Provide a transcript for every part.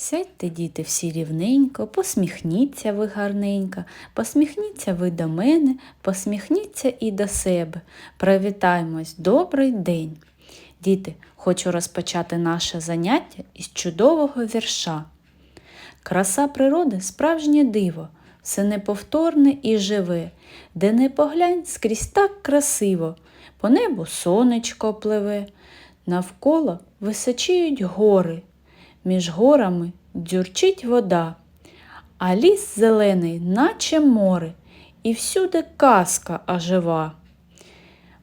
Сядьте, діти, всі рівненько, посміхніться ви гарненько, посміхніться ви до мене, посміхніться і до себе. Привітаємось, добрий день. Діти, хочу розпочати наше заняття із чудового вірша. Краса природи справжнє диво, все неповторне і живе, де не поглянь скрізь так красиво, по небу сонечко пливе, навколо височіють гори, між горами дзюрчить вода, а ліс зелений, наче море, і всюди казка ожива.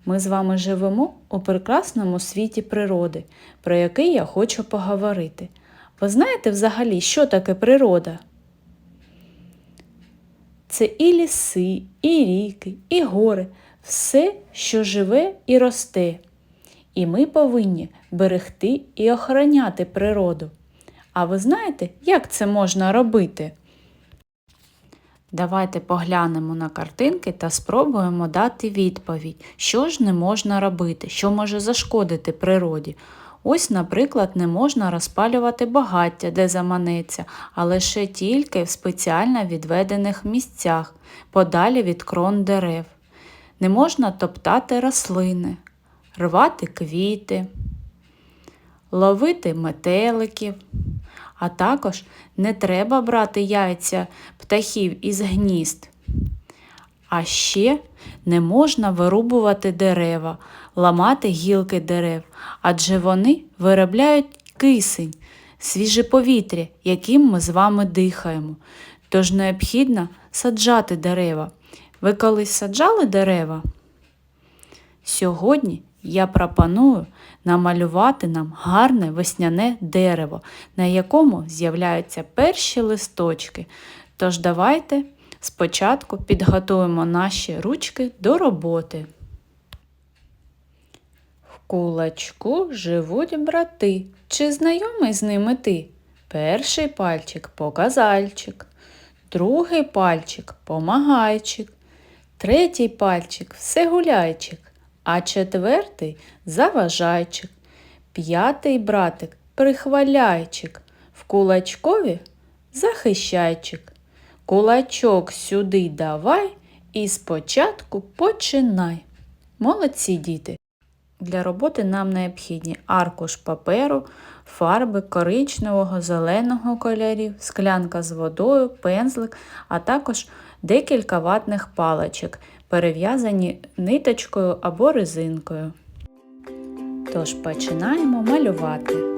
Ми з вами живемо у прекрасному світі природи, про який я хочу поговорити. Ви знаєте взагалі, що таке природа? Це і ліси, і ріки, і гори, все, що живе і росте. І ми повинні берегти і охороняти природу. А ви знаєте, як це можна робити? Давайте поглянемо на картинки та спробуємо дати відповідь, що ж не можна робити, що може зашкодити природі. Ось, наприклад, не можна розпалювати багаття, де заманеться, а лише тільки в спеціально відведених місцях, подалі від крон дерев. Не можна топтати рослини, рвати квіти, ловити метеликів. А також не треба брати яйця птахів із гнізд. А ще не можна вирубувати дерева, ламати гілки дерев, адже вони виробляють кисень, свіже повітря, яким ми з вами дихаємо. Тож необхідно саджати дерева. Ви колись саджали дерева? Сьогодні я пропоную намалювати нам гарне весняне дерево, на якому з'являються перші листочки. Тож давайте спочатку підготуємо наші ручки до роботи. В кулачку живуть брати. Чи знайомий з ними ти? Перший пальчик показальчик, другий пальчик помагайчик, третій пальчик всегуляйчик, а четвертий заважайчик, п'ятий братик прихваляйчик, в кулачкові захищайчик. Кулачок сюди давай і спочатку починай. Молодці діти! Для роботи нам необхідні аркуш паперу, фарби коричневого, зеленого кольорів, склянка з водою, пензлик, а також декілька ватних паличок, перев'язані ниточкою або резинкою. Тож починаємо малювати.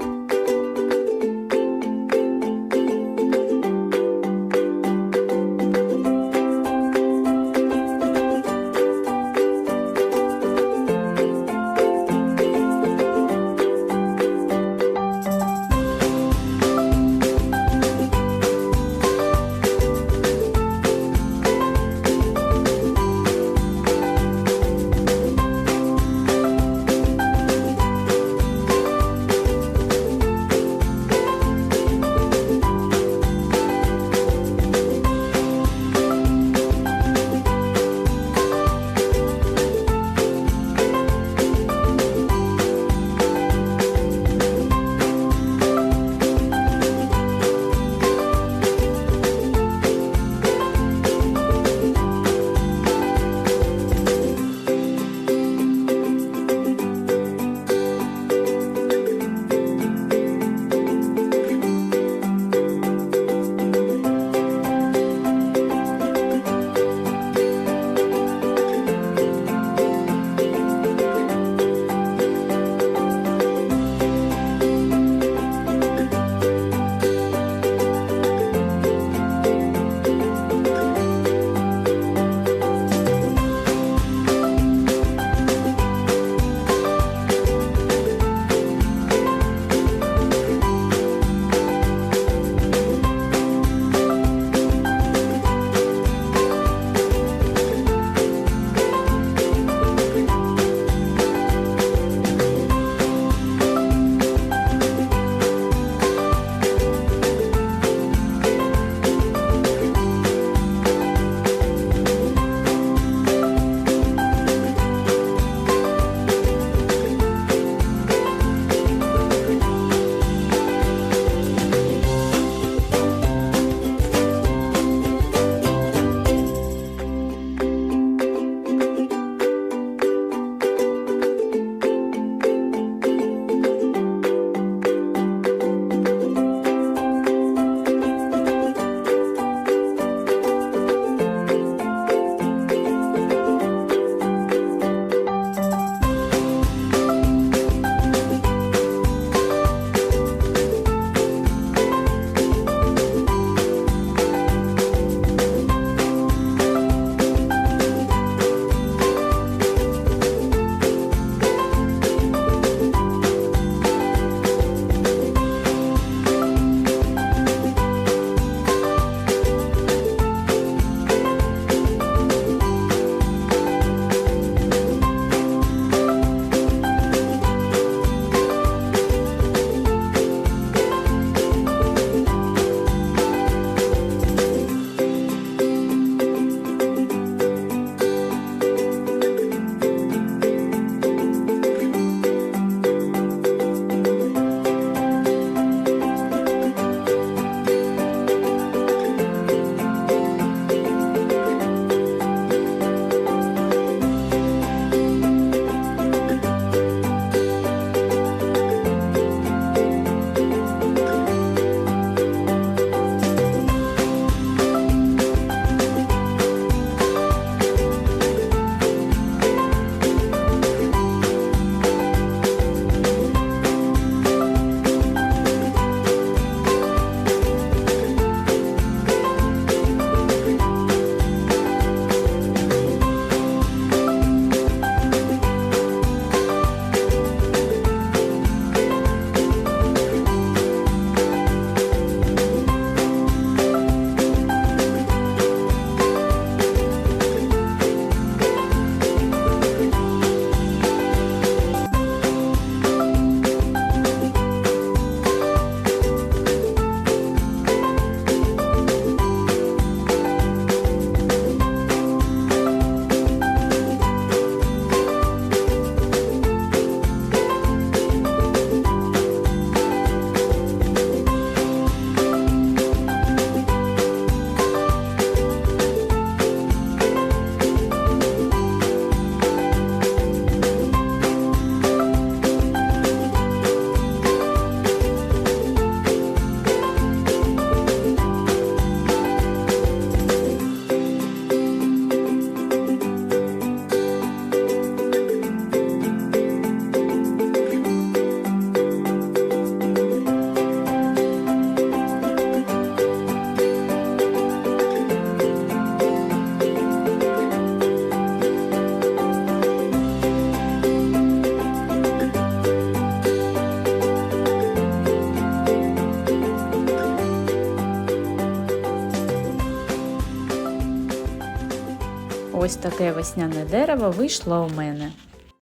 Ось таке весняне дерево вийшло у мене.